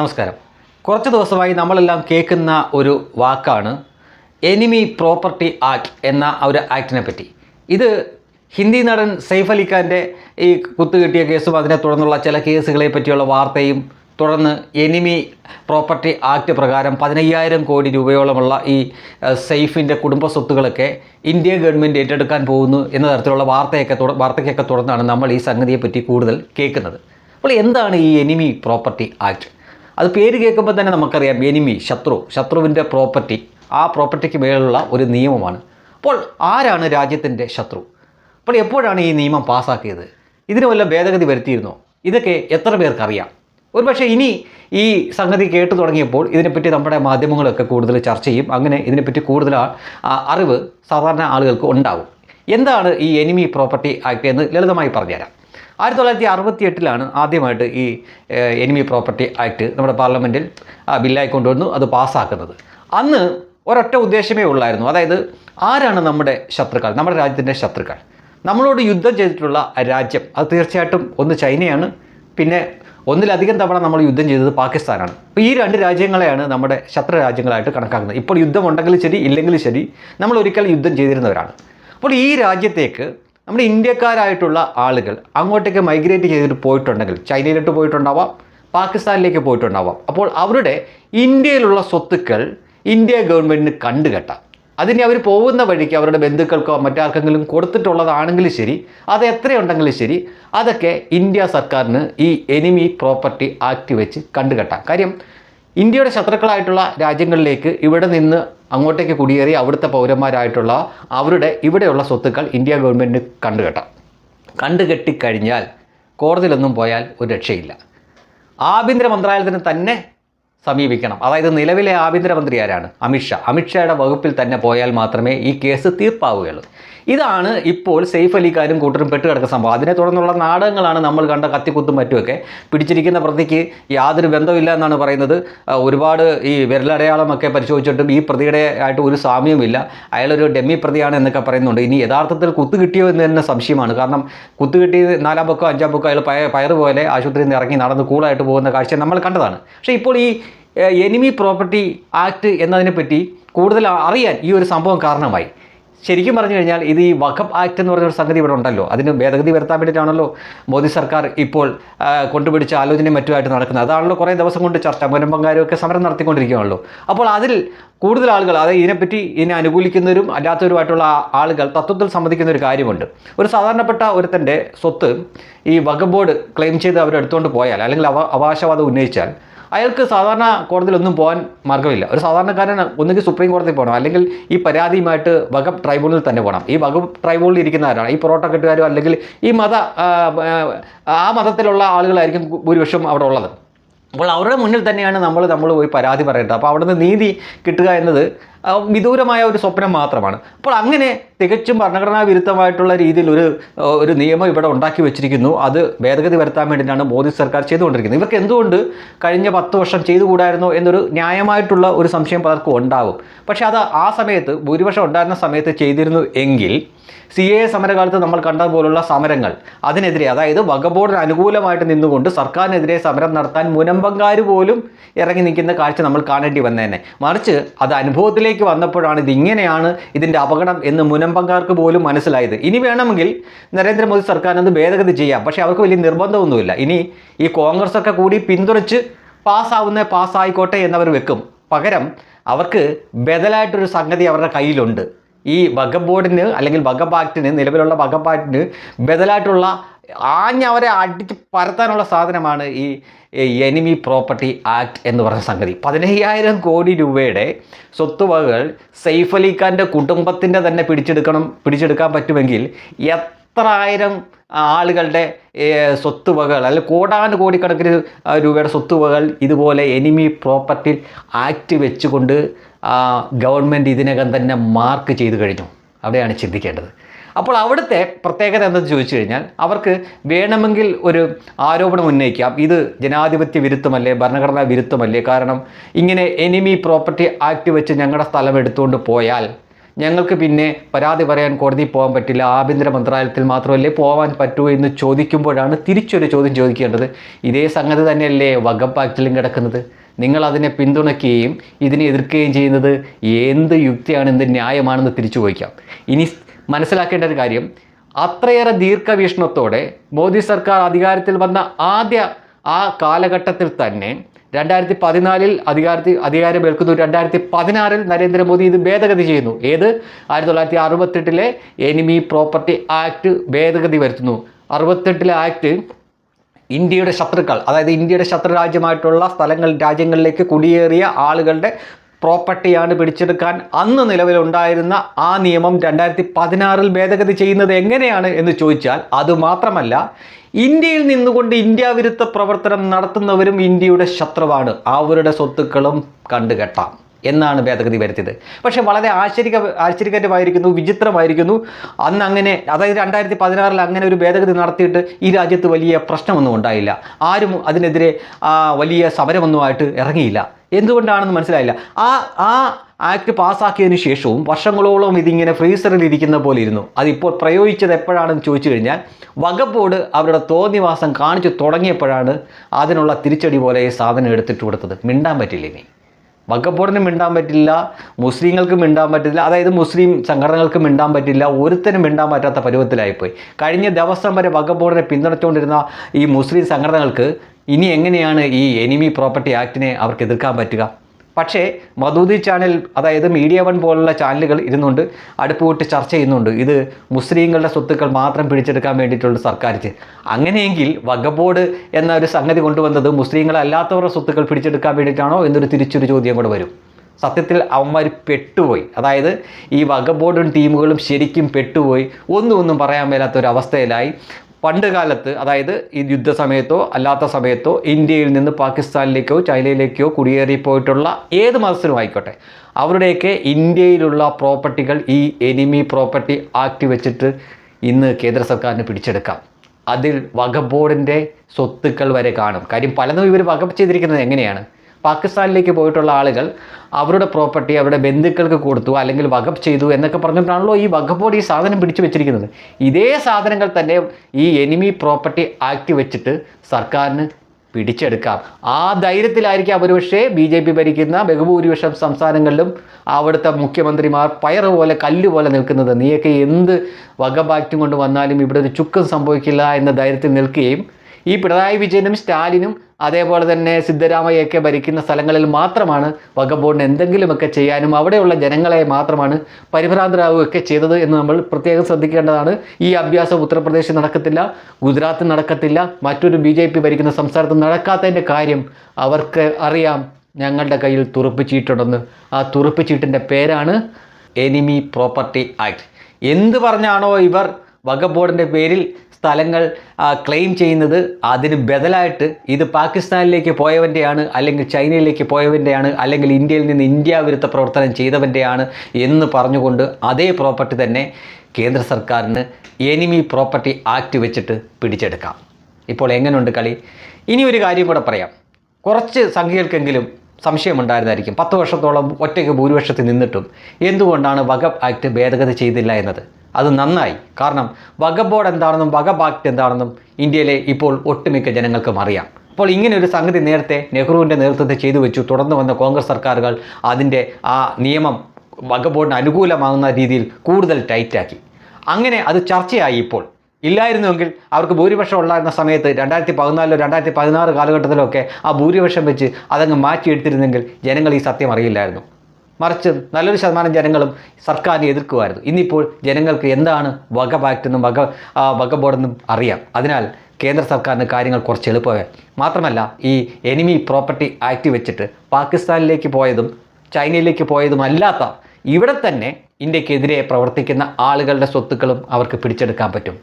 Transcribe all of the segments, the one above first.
നമസ്കാരം. കുറച്ച് ദിവസമായി നമ്മളെല്ലാം കേൾക്കുന്ന ഒരു വാക്കാണ് എനിമി പ്രോപ്പർട്ടി ആക്ട് എന്ന ഒരു ആക്ടിനെ പറ്റി. ഇത് ഹിന്ദി നടൻ സെയ്ഫ് അലി ഖാന്റെ ഈ കുത്തുകിട്ടിയ കേസും അതിനെ തുടർന്നുള്ള ചില കേസുകളെ പറ്റിയുള്ള വാർത്തയും തുടർന്ന് എനിമി പ്രോപ്പർട്ടി ആക്ട് പ്രകാരം പതിനയ്യായിരം കോടി രൂപയോളമുള്ള ഈ സെയ്ഫിന്റെ കുടുംബ സ്വത്തുകളൊക്കെ ഇന്ത്യ ഗവൺമെന്റ് ഏറ്റെടുക്കാൻ പോകുന്നു എന്ന തരത്തിലുള്ള വാർത്തയൊക്കെ തുട വാർത്തയ്ക്കൊക്കെ തുടർന്നാണ് നമ്മൾ ഈ സംഗതിയെപ്പറ്റി കൂടുതൽ കേൾക്കുന്നത്. അപ്പോൾ എന്താണ് ഈ എനിമി പ്രോപ്പർട്ടി ആക്ട് അത് പേര് കേൾക്കുമ്പോൾ തന്നെ നമുക്കറിയാം എനിമി ശത്രു ശത്രുവിന്റെ പ്രോപ്പർട്ടി ആ പ്രോപ്പർട്ടിക്ക് മേലുള്ള ഒരു നിയമമാണ്. അപ്പോൾ ആരാണ് രാജ്യത്തിന്റെ ശത്രു? അപ്പോൾ എപ്പോഴാണ് ഈ നിയമം പാസ്സാക്കിയത്? ഇതിന് വല്ല ഭേദഗതി വരുത്തിയിരുന്നോ? ഇതൊക്കെ എത്ര പേർക്കറിയാം? ഒരുപക്ഷെ ഇനി ഈ സംഗതി കേട്ടു തുടങ്ങിയപ്പോൾ ഇതിനെപ്പറ്റി നമ്മുടെ മാധ്യമങ്ങളൊക്കെ കൂടുതൽ ചർച്ച ചെയ്യും. അങ്ങനെ ഇതിനെപ്പറ്റി കൂടുതൽ അറിവ് സാധാരണ ആളുകൾക്ക് ഉണ്ടാവും. എന്താണ് ഈ എനിമി പ്രോപ്പർട്ടി ആക്ട് എന്ന് ലളിതമായി പറഞ്ഞുതരാം. ആയിരത്തി തൊള്ളായിരത്തി അറുപത്തി എട്ടിലാണ് ആദ്യമായിട്ട് ഈ എനിമി പ്രോപ്പർട്ടി ആക്ട് നമ്മുടെ പാർലമെന്റിൽ ബില്ലായി കൊണ്ടുവന്നു അത് പാസ്സാക്കുന്നത്. അന്ന് ഒരൊറ്റ ഉദ്ദേശമേ ഉള്ളായിരുന്നു. അതായത് ആരാണ് നമ്മുടെ ശത്രുക്കൾ? നമ്മുടെ രാജ്യത്തിന്റെ ശത്രുക്കൾ. നമ്മളോട് യുദ്ധം ചെയ്തിട്ടുള്ള രാജ്യം അത് തീർച്ചയായിട്ടും ഒന്ന് ചൈനയാണ്. പിന്നെ ഒന്നിലധികം തവണ നമ്മൾ യുദ്ധം ചെയ്തത് പാകിസ്ഥാനാണ്. അപ്പോൾ ഈ രണ്ട് രാജ്യങ്ങളെയാണ് നമ്മുടെ ശത്രു രാജ്യങ്ങളായിട്ട് കണക്കാക്കുന്നത്. ഇപ്പോൾ യുദ്ധം ഉണ്ടെങ്കിലും ശരി ഇല്ലെങ്കിലും ശരി നമ്മൾ ഒരിക്കൽ യുദ്ധം ചെയ്തിരുന്നവരാണ്. അപ്പോൾ ഈ രാജ്യത്തേക്ക് നമ്മുടെ ഇന്ത്യക്കാരായിട്ടുള്ള ആളുകൾ അങ്ങോട്ടേക്ക് മൈഗ്രേറ്റ് ചെയ്തിട്ട് പോയിട്ടുണ്ടെങ്കിൽ ചൈനയിലോട്ട് പോയിട്ടുണ്ടാവാം പാകിസ്ഥാനിലേക്ക് പോയിട്ടുണ്ടാവാം. അപ്പോൾ അവരുടെ ഇന്ത്യയിലുള്ള സ്വത്തുക്കൾ ഇന്ത്യ ഗവൺമെന്റിന് കണ്ടുകെട്ടാം. അതിന് അവർ പോകുന്ന വഴിക്ക് അവരുടെ ബന്ധുക്കൾക്കോ മറ്റാർക്കെങ്കിലും കൊടുത്തിട്ടുള്ളതാണെങ്കിലും ശരി അത് എത്രയുണ്ടെങ്കിലും ശരി അതൊക്കെ ഇന്ത്യ സർക്കാരിന് ഈ എനിമി പ്രോപ്പർട്ടി ആക്ട് വെച്ച് കണ്ടുകെട്ടാം. കാര്യം ഇന്ത്യയുടെ ശത്രുക്കളായിട്ടുള്ള രാജ്യങ്ങളിലേക്ക് ഇവിടെ നിന്ന് അങ്ങോട്ടേക്ക് കുടിയേറി അവിടുത്തെ പൗരന്മാരായിട്ടുള്ള അവരുടെ ഇവിടെയുള്ള സ്വത്തുക്കൾ ഇന്ത്യ ഗവൺമെന്റ് കണ്ടുകെട്ടാം. കണ്ടുകെട്ടിക്കഴിഞ്ഞാൽ കോടതിയിലൊന്നും പോയാൽ ഒരു രക്ഷയില്ല. ആഭ്യന്തര മന്ത്രാലയത്തിന് തന്നെ സമീപിക്കണം. അതായത് നിലവിലെ ആഭ്യന്തരമന്ത്രി ആരാണ്? അമിത്ഷാ അമിത്ഷായുടെ വകുപ്പിൽ തന്നെ പോയാൽ മാത്രമേ ഈ കേസ് തീർപ്പാവുകയുള്ളൂ. ഇതാണ് ഇപ്പോൾ സെയ്ഫ് അലിക്കാരും കൂട്ടരും പെട്ടുകിടക്കുന്ന സംഭവം. അതിനെ തുടർന്നുള്ള നാടകങ്ങളാണ് നമ്മൾ കണ്ട കത്തിക്കുത്തും മറ്റുമൊക്കെ. പിടിച്ചിരിക്കുന്ന പ്രതിക്ക് യാതൊരു ബന്ധമില്ല എന്നാണ് പറയുന്നത്. ഒരുപാട് ഈ വിരലടയാളമൊക്കെ പരിശോധിച്ചിട്ടും ഈ പ്രതിയുടെ ആയിട്ട് ഒരു സാമ്യവുമില്ല. അയാളൊരു ഡെമ്മി പ്രതിയാണ് എന്നൊക്കെ പറയുന്നുണ്ട്. ഇനി യഥാർത്ഥത്തിൽ കുത്തു കിട്ടിയോ എന്ന് തന്നെ സംശയമാണ്. കാരണം കുത്തു കിട്ടി നാലാം പൊക്കോ അഞ്ചാം പൊക്കോ അയാൾ പയ പയർ പോലെ ആശുപത്രിയിൽ നിന്ന് ഇറങ്ങി നടന്ന് കൂളായിട്ട് പോകുന്ന കാഴ്ച നമ്മൾ കണ്ടതാണ്. പക്ഷേ ഇപ്പോൾ ഈ എനിമി പ്രോപ്പർട്ടി ആക്ട് എന്നതിനെപ്പറ്റി കൂടുതൽ അറിയാൻ ഈ ഒരു സംഭവം കാരണമായി. ശരിക്കും പറഞ്ഞു കഴിഞ്ഞാൽ ഇത് ഈ വഖബ് ആക്ട് എന്ന് പറഞ്ഞൊരു സംഗതി ഇവിടെ ഉണ്ടല്ലോ. അതിന് ഭേദഗതി വരുത്താൻ വേണ്ടിയിട്ടാണല്ലോ മോദി സർക്കാർ ഇപ്പോൾ കൊണ്ടുപിടിച്ച ആലോചനയും മറ്റുമായിട്ട് നടക്കുന്നത്. അതാണല്ലോ കുറേ ദിവസം കൊണ്ട് ചർച്ച മുനമ്പങ്കാരും ഒക്കെ സമരം നടത്തിക്കൊണ്ടിരിക്കുകയാണല്ലോ. അപ്പോൾ അതിൽ കൂടുതൽ ആളുകൾ അതായത് ഇതിനെപ്പറ്റി ഇതിനെ അനുകൂലിക്കുന്നവരും അല്ലാത്തവരുമായിട്ടുള്ള ആളുകൾ തത്വത്തിൽ സമ്മതിക്കുന്ന ഒരു കാര്യമുണ്ട്. ഒരു സാധാരണപ്പെട്ട ഒരുത്തന്റെ സ്വത്ത് ഈ വഖഫ് ബോർഡ് ക്ലെയിം ചെയ്ത് അവരെടുത്തുകൊണ്ട് പോയാൽ അല്ലെങ്കിൽ അവ അവകാശവാദം ഉന്നയിച്ചാൽ അയാൾക്ക് സാധാരണ കോടതിയിലൊന്നും പോകാൻ മാർഗമില്ല. ഒരു സാധാരണക്കാരൻ ഒന്നുകിൽ സുപ്രീം കോടതിയിൽ പോകണം അല്ലെങ്കിൽ ഈ പരാതിയുമായിട്ട് വകുപ്പ് ട്രൈബ്യൂണലിൽ തന്നെ പോകണം. ഈ വകുപ്പ് ട്രൈബ്യൂണലിൽ ഇരിക്കുന്നവരാണ് ഈ പൊറോട്ട കെട്ടുകാരോ അല്ലെങ്കിൽ ഈ മത ആ, മതത്തിലുള്ള ആളുകളായിരിക്കും ഭൂരിപക്ഷം അവിടെ ഉള്ളത്. അപ്പോൾ അവരുടെ മുന്നിൽ തന്നെയാണ് നമ്മൾ നമ്മൾ പോയി പരാതി പറയേണ്ടത്. അപ്പോൾ അവിടുന്ന് നീതി കിട്ടുക എന്നത് വിദൂരമായ ഒരു സ്വപ്നം മാത്രമാണ്. അപ്പോൾ അങ്ങനെ തികച്ചും ഭരണഘടനാ വിരുദ്ധമായിട്ടുള്ള രീതിയിൽ ഒരു ഒരു നിയമം ഇവിടെ ഉണ്ടാക്കി വെച്ചിരിക്കുന്നു. അത് ഭേദഗതി വരുത്താൻ വേണ്ടിയിട്ടാണ് മോദി സർക്കാർ ചെയ്തുകൊണ്ടിരിക്കുന്നത്. ഇവർക്ക് എന്തുകൊണ്ട് കഴിഞ്ഞ പത്ത് വർഷം ചെയ്തുകൂടായിരുന്നോ എന്നൊരു ന്യായമായിട്ടുള്ള ഒരു സംശയം പലർക്കും ഉണ്ടാവും. പക്ഷേ അത് ആ സമയത്ത് ഭൂരിപക്ഷം ഉണ്ടായിരുന്ന സമയത്ത് ചെയ്തിരുന്നു എങ്കിൽ സി എ സമരകാലത്ത് നമ്മൾ കണ്ടതുപോലുള്ള സമരങ്ങൾ അതിനെതിരെ അതായത് വകബോർഡിന് അനുകൂലമായിട്ട് നിന്നുകൊണ്ട് സർക്കാരിനെതിരെ സമരം നടത്താൻ മുനമ്പങ്കാർ പോലും ഇറങ്ങി നിൽക്കുന്ന കാഴ്ച നമ്മൾ കാണേണ്ടി വന്നേനെ. മറിച്ച് അത് അനുഭവത്തിലേക്ക് വന്നപ്പോഴാണ് ഇത് ഇങ്ങനെയാണ് ഇതിന്റെ അപകടം എന്ന് മുനമ്പങ്കാർക്ക് പോലും മനസ്സിലായത്. ഇനി വേണമെങ്കിൽ നരേന്ദ്രമോദി സർക്കാരിനത് ഭേദഗതി ചെയ്യാം. പക്ഷേ അവർക്ക് വലിയ നിർബന്ധമൊന്നുമില്ല. ഇനി ഈ കോൺഗ്രസ് ഒക്കെ കൂടി പിന്തുണച്ച് പാസ്സാവുന്ന പാസ്സായിക്കോട്ടെ എന്നവർ വെക്കും. പകരം അവർക്ക് ബദലായിട്ടൊരു സംഗതി അവരുടെ കയ്യിലുണ്ട്. ഈ വഖഫ് ബോർഡിന് അല്ലെങ്കിൽ ആക്ടിന് നിലവിലുള്ള ആക്ടിന് ബദലായിട്ടുള്ള ആഞ്ഞവരെ അടിച്ച് പരത്താനുള്ള സാധനമാണ് ഈ എനിമി പ്രോപ്പർട്ടി ആക്ട് എന്ന് പറഞ്ഞ സംഗതി. പതിനയ്യായിരം കോടി രൂപയുടെ സ്വത്തുവകകൾ സെയ്ഫ് അലി ഖാന്റെ കുടുംബത്തിന്റെ തന്നെ പിടിച്ചെടുക്കണം പിടിച്ചെടുക്കാൻ പറ്റുമെങ്കിൽ എത്ര ആയിരം ആളുകളുടെ സ്വത്തുവകകൾ അല്ലെങ്കിൽ കോടാനു കോടിക്കണക്കിന് രൂപയുടെ സ്വത്തുവകകൾ ഇതുപോലെ എനിമി പ്രോപ്പർട്ടി ആക്ട് വെച്ചുകൊണ്ട് ഗവൺമെന്റ് ഇതിനകം തന്നെ മാർക്ക് ചെയ്തു കഴിഞ്ഞു. അവിടെയാണ് ചിന്തിക്കേണ്ടത്. അപ്പോൾ അവിടുത്തെ പ്രത്യേകത എന്തെന്ന് ചോദിച്ചു കഴിഞ്ഞാൽ അവർക്ക് വേണമെങ്കിൽ ഒരു ആരോപണം ഉന്നയിക്കാം. ഇത് ജനാധിപത്യ വിരുദ്ധമല്ലേ ഭരണഘടനാ വിരുദ്ധമല്ലേ? കാരണം ഇങ്ങനെ എനിമി പ്രോപ്പർട്ടി ആക്ട് വെച്ച് ഞങ്ങളുടെ സ്ഥലം എടുത്തുകൊണ്ട് പോയാൽ ഞങ്ങൾക്ക് പിന്നെ പരാതി പറയാൻ കോടതി പോകാൻ പറ്റില്ല. ആഭ്യന്തര മന്ത്രാലയത്തിൽ മാത്രമല്ലേ പോകാൻ പറ്റുമോ എന്ന് ചോദിക്കുമ്പോഴാണ് തിരിച്ചൊരു ചോദ്യം ചോദിക്കേണ്ടത്. ഇതേ സംഗതി തന്നെയല്ലേ വകപ്പ് ആക്ടിലും കിടക്കുന്നത്? നിങ്ങൾ അതിനെ പിന്തുണയ്ക്കുകയും ഇതിനെ എതിർക്കുകയും ചെയ്യുന്നത് എന്ത് യുക്തിയാണ് എന്ത് ന്യായമാണെന്ന് തിരിച്ചു ചോദിക്കാം. ഇനി മനസ്സിലാക്കേണ്ട ഒരു കാര്യം അത്രയേറെ ദീർഘവീക്ഷണത്തോടെ മോദി സർക്കാർ അധികാരത്തിൽ വന്ന ആദ്യ ആ കാലഘട്ടത്തിൽ തന്നെ രണ്ടായിരത്തി പതിനാലിൽ അധികാരത്തിൽ അധികാരം ഏൽക്കുന്നു. രണ്ടായിരത്തി പതിനാറിൽ നരേന്ദ്രമോദി ഇത് ഭേദഗതി ചെയ്യുന്നു. ഏത്? ആയിരത്തി തൊള്ളായിരത്തി അറുപത്തെട്ടിലെ എനിമി പ്രോപ്പർട്ടി ആക്ട് ഭേദഗതി വരുത്തുന്നു. അറുപത്തെട്ടിലെ ആക്ട് ഇന്ത്യയുടെ ശത്രുക്കൾ അതായത് ഇന്ത്യയുടെ ശത്രു രാജ്യമായിട്ടുള്ള സ്ഥലങ്ങൾ രാജ്യങ്ങളിലേക്ക് കുടിയേറിയ ആളുകളുടെ പ്രോപ്പർട്ടിയാണ് പിടിച്ചെടുക്കാൻ അന്ന് നിലവിലുണ്ടായിരുന്ന ആ നിയമം രണ്ടായിരത്തി പതിനാറിൽ ഭേദഗതി ചെയ്യുന്നത് എങ്ങനെയാണ് എന്ന് ചോദിച്ചാൽ അതുമാത്രമല്ല ഇന്ത്യയിൽ നിന്നുകൊണ്ട് ഇന്ത്യ വിരുദ്ധ പ്രവർത്തനം നടത്തുന്നവരും ഇന്ത്യയുടെ ശത്രുവാണ്. അവരുടെ സ്വത്തുക്കളും കണ്ടുകെട്ടാം. എന്നാണ് ഭേദഗതി വരുത്തിയത്. പക്ഷേ വളരെ ആശ്ചര്യ ആശ്ചര്യകരമായിരിക്കുന്നു വിചിത്രമായിരിക്കുന്നു. അന്ന് അങ്ങനെ അതായത് രണ്ടായിരത്തി പതിനാറിൽ അങ്ങനെ ഒരു ഭേദഗതി നടത്തിയിട്ട് ഈ രാജ്യത്ത് വലിയ പ്രശ്നമൊന്നും ഉണ്ടായില്ല. ആരും അതിനെതിരെ വലിയ സമരമൊന്നുമായിട്ട് ഇറങ്ങിയില്ല. എന്തുകൊണ്ടാണെന്ന് മനസ്സിലായില്ല. ആ ആ ആക്ട് പാസ്സാക്കിയതിനു ശേഷവും വർഷങ്ങളോളം ഇതിങ്ങനെ ഫ്രീസറിൽ ഇരിക്കുന്ന പോലെ ഇരുന്നു. അതിപ്പോൾ പ്രയോഗിച്ചത് എപ്പോഴാണെന്ന് ചോദിച്ചു കഴിഞ്ഞാൽ വകപ്പോട് അവരുടെ തോന്നിവാസം കാണിച്ചു തുടങ്ങിയപ്പോഴാണ് അതിനുള്ള തിരിച്ചടി പോലെ സാധനം എടുത്തിട്ട് കൊടുത്തത്. മിണ്ടാൻ പറ്റില്ല ഇനി. വഖഫ് മിണ്ടാൻ പറ്റില്ല മുസ്ലിങ്ങൾക്ക് മിണ്ടാൻ പറ്റില്ല അതായത് മുസ്ലിം സംഘടനകൾക്ക് മിണ്ടാൻ പറ്റില്ല ഒരുത്തനും മിണ്ടാൻ പറ്റാത്ത പരുവത്തിലായിപ്പോയി. കഴിഞ്ഞ ദിവസം വരെ വക്കപ്പോറിനെ പിന്തുണച്ചുകൊണ്ടിരുന്ന ഈ മുസ്ലിം സംഘടനകൾക്ക് ഇനി എങ്ങനെയാണ് ഈ എനിമി പ്രോപ്പർട്ടി ആക്ടിനെ അവർക്ക് എതിർക്കാൻ പറ്റുക? പക്ഷേ മധൂദി ചാനൽ അതായത് മീഡിയ വൺ പോലുള്ള ചാനലുകൾ ഇരുന്നുകൊണ്ട് അടുപ്പ് കൂട്ടി ചർച്ച ചെയ്യുന്നുണ്ട്. ഇത് മുസ്ലിങ്ങളുടെ സ്വത്തുക്കൾ മാത്രം പിടിച്ചെടുക്കാൻ വേണ്ടിയിട്ടുള്ള സർക്കാർ. അങ്ങനെയെങ്കിൽ വകബോർഡ് ബോർഡ് എന്ന ഒരു സംഗതി കൊണ്ടുവന്നത് മുസ്ലിങ്ങളല്ലാത്തവരുടെ സ്വത്തുക്കൾ പിടിച്ചെടുക്കാൻ വേണ്ടിയിട്ടാണോ എന്നൊരു തിരിച്ചൊരു ചോദ്യം കൂടെ വരും. സത്യത്തിൽ അവന്മാർ പെട്ടുപോയി. അതായത് ഈ വകബോർഡും ടീമുകളും ശരിക്കും പെട്ടുപോയി. ഒന്നും ഒന്നും പറയാൻ മേലാത്തൊരവസ്ഥയിലായി പണ്ട് കാലത്ത് അതായത് ഈ യുദ്ധസമയത്തോ അല്ലാത്ത സമയത്തോ ഇന്ത്യയിൽ നിന്ന് പാകിസ്ഥാനിലേക്കോ ചൈനയിലേക്കോ കുടിയേറിപ്പോയിട്ടുള്ള ഏത് മതസ്ഥരും ആയിക്കോട്ടെ അവരുടെയൊക്കെ ഇന്ത്യയിലുള്ള പ്രോപ്പർട്ടികൾ ഈ എനിമി പ്രോപ്പർട്ടി ആക്ട് വെച്ചിട്ട് ഇന്ന് കേന്ദ്ര സർക്കാരിന് പിടിച്ചെടുക്കാം. അതിൽ വകബോർഡിന്റെ ബോർഡിന്റെ സ്വത്തുക്കൾ വരെ കാണും. കാര്യം പലതും ഇവർ വകപ്പ് ചെയ്തിരിക്കുന്നത് എങ്ങനെയാണ്? പാകിസ്ഥാനിലേക്ക് പോയിട്ടുള്ള ആളുകൾ അവരുടെ പ്രോപ്പർട്ടി അവരുടെ ബന്ധുക്കൾക്ക് കൊടുത്തു അല്ലെങ്കിൽ വകപ്പ് ചെയ്തു എന്നൊക്കെ പറഞ്ഞിട്ടാണല്ലോ ഈ വകപ്പോട് ഈ സാധനം പിടിച്ചു വെച്ചിരിക്കുന്നത്. ഇതേ സാധനങ്ങൾ തന്നെ ഈ എനിമി പ്രോപ്പർട്ടി ആക്ട് വെച്ചിട്ട് സർക്കാരിന് പിടിച്ചെടുക്കാം. ആ ധൈര്യത്തിലായിരിക്കും ഒരുപക്ഷെ ബി ജെ പി ഭരിക്കുന്ന ബഹുഭൂരിപക്ഷം സംസ്ഥാനങ്ങളിലും അവിടുത്തെ മുഖ്യമന്ത്രിമാർ പയറ് പോലെ കല്ല് പോലെ നിൽക്കുന്നത്. നീയൊക്കെ എന്ത് വകബാക്റ്റും കൊണ്ട് വന്നാലും ഇവിടെ ഒരു ചുക്കം സംഭവിക്കില്ല എന്ന ധൈര്യത്തിൽ നിൽക്കുകയും ഈ പിണറായി വിജയനും സ്റ്റാലിനും അതേപോലെ തന്നെ സിദ്ധരാമയ്യൊക്കെ ഭരിക്കുന്ന സ്ഥലങ്ങളിൽ മാത്രമാണ് ബോർഡിന് എന്തെങ്കിലുമൊക്കെ ചെയ്യാനും അവിടെയുള്ള ജനങ്ങളെ മാത്രമാണ് പരിഭ്രാന്തരാകുകയൊക്കെ ചെയ്തത് എന്ന് നമ്മൾ പ്രത്യേകം ശ്രദ്ധിക്കേണ്ടതാണ്. ഈ അഭ്യാസം ഉത്തർപ്രദേശിൽ നടക്കത്തില്ല ഗുജറാത്തിൽ നടക്കത്തില്ല മറ്റൊരു ബി ജെ പി ഭരിക്കുന്ന സംസ്ഥാനത്ത് നടക്കാത്തതിന്റെ കാര്യം അവർക്ക് അറിയാം. ഞങ്ങളുടെ കയ്യിൽ തുറുപ്പ് ചീട്ടുണ്ടെന്ന്. ആ തുറുപ്പ് ചീട്ടിന്റെ പേരാണ് എനിമി പ്രോപ്പർട്ടി ആക്ട്. എന്ത് പറഞ്ഞാണോ ഇവർ വകബോർഡിന്റെ ബോർഡിന്റെ പേരിൽ സ്ഥലങ്ങൾ ക്ലെയിം ചെയ്യുന്നത് അതിന് ബദലായിട്ട് ഇത് പാകിസ്ഥാനിലേക്ക് പോയവന്റെയാണ് അല്ലെങ്കിൽ ചൈനയിലേക്ക് പോയവന്റെയാണ് അല്ലെങ്കിൽ ഇന്ത്യയിൽ നിന്ന് ഇന്ത്യ വിരുദ്ധ പ്രവർത്തനം ചെയ്തവന്റെയാണ് എന്ന് പറഞ്ഞുകൊണ്ട് അതേ പ്രോപ്പർട്ടി തന്നെ കേന്ദ്ര സർക്കാരിന് എനിമി പ്രോപ്പർട്ടി ആക്ട് വെച്ചിട്ട് പിടിച്ചെടുക്കാം. ഇപ്പോൾ എങ്ങനെയുണ്ട് കളി? ഇനി ഒരു കാര്യം കൂടെ പറയാം. കുറച്ച് സംഖ്യകൾക്കെങ്കിലും സംശയമുണ്ടായിരുന്നായിരിക്കും പത്ത് വർഷത്തോളം ഒറ്റയ്ക്ക് ഭൂരിപക്ഷത്തിൽ നിന്നിട്ടും എന്തുകൊണ്ടാണ് വകപ്പ് ആക്ട് ഭേദഗതി ചെയ്തില്ല എന്നത്? അത് നന്നായി. കാരണം വകബോർഡ് എന്താണെന്നും വകബാക്ട് എന്താണെന്നും ഇന്ത്യയിലെ ഇപ്പോൾ ഒട്ടുമിക്ക ജനങ്ങൾക്കും അറിയാം. അപ്പോൾ ഇങ്ങനെ ഒരു സംഗതി നേരത്തെ നെഹ്റുവിന്റെ നേതൃത്വത്തിൽ ചെയ്തു വെച്ചു. തുടർന്ന് വന്ന കോൺഗ്രസ് സർക്കാരുകൾ അതിന്റെ ആ നിയമം വകബോർഡിന് അനുകൂലമാകുന്ന രീതിയിൽ കൂടുതൽ ടൈറ്റാക്കി അങ്ങനെ അത് ചർച്ചയായി ഇപ്പോൾ. ഇല്ലായിരുന്നുവെങ്കിൽ അവർക്ക് ഭൂരിപക്ഷം ഉണ്ടായിരുന്ന സമയത്ത് രണ്ടായിരത്തി പതിനാലിലോ രണ്ടായിരത്തി പതിനാറ് കാലഘട്ടത്തിലോ ഒക്കെ ആ ഭൂരിപക്ഷം വെച്ച് അതങ്ങ് മാറ്റിയെടുത്തിരുന്നെങ്കിൽ ജനങ്ങൾ ഈ സത്യം അറിയില്ലായിരുന്നു. മറിച്ച് നല്ലൊരു ശതമാനം ജനങ്ങളും സർക്കാരിനെ എതിർക്കുമായിരുന്നു. ഇന്നിപ്പോൾ ജനങ്ങൾക്ക് എന്താണ് വക പാക്റ്റെന്നും വക വക ബോർഡെന്നും അറിയാം. അതിനാൽ കേന്ദ്ര സർക്കാരിന് കാര്യങ്ങൾ കുറച്ച് എളുപ്പമേ. മാത്രമല്ല ഈ എനിമി പ്രോപ്പർട്ടി ആക്ട് വെച്ചിട്ട് പാകിസ്ഥാനിലേക്ക് പോയതും ചൈനയിലേക്ക് പോയതുമല്ലാത്ത ഇവിടെ തന്നെ ഇന്ത്യക്കെതിരെ പ്രവർത്തിക്കുന്ന ആളുകളുടെ സ്വത്തുക്കളും അവർക്ക് പിടിച്ചെടുക്കാൻ പറ്റും.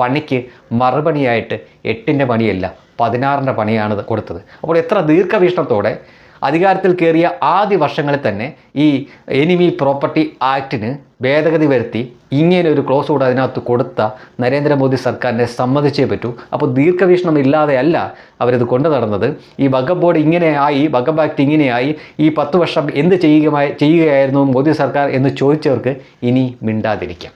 പണിക്ക് മറുപണിയായിട്ട് എട്ടിന്റെ പണിയല്ല പതിനാറിന്റെ പണിയാണ് കൊടുത്തത്. അപ്പോൾ എത്ര ദീർഘവീക്ഷണത്തോടെ അധികാരത്തിൽ കയറിയ ആദ്യ വർഷങ്ങളിൽ തന്നെ ഈ എനിമി പ്രോപ്പർട്ടി ആക്ടിന് ഭേദഗതി വരുത്തി ഇങ്ങനെ ഒരു ക്ലോസ് കൂടെ അതിനകത്ത് കൊടുത്ത നരേന്ദ്രമോദി സർക്കാരിനെ സമ്മതിച്ചേ പറ്റൂ. അപ്പോൾ ദീർഘവീക്ഷണം ഇല്ലാതെയല്ല അവരിത് കൊണ്ടു നടന്നത്. ഈ വഖഫ് ബോർഡ് ഇങ്ങനെയായി വഖഫ് ആക്ട് ഇങ്ങനെയായി ഈ പത്ത് വർഷം എന്ത് ചെയ്യുക ചെയ്യുകയായിരുന്നു മോദി സർക്കാർ എന്ന് ചോദിച്ചവർക്ക് ഇനി മിണ്ടാതിരിക്കാം.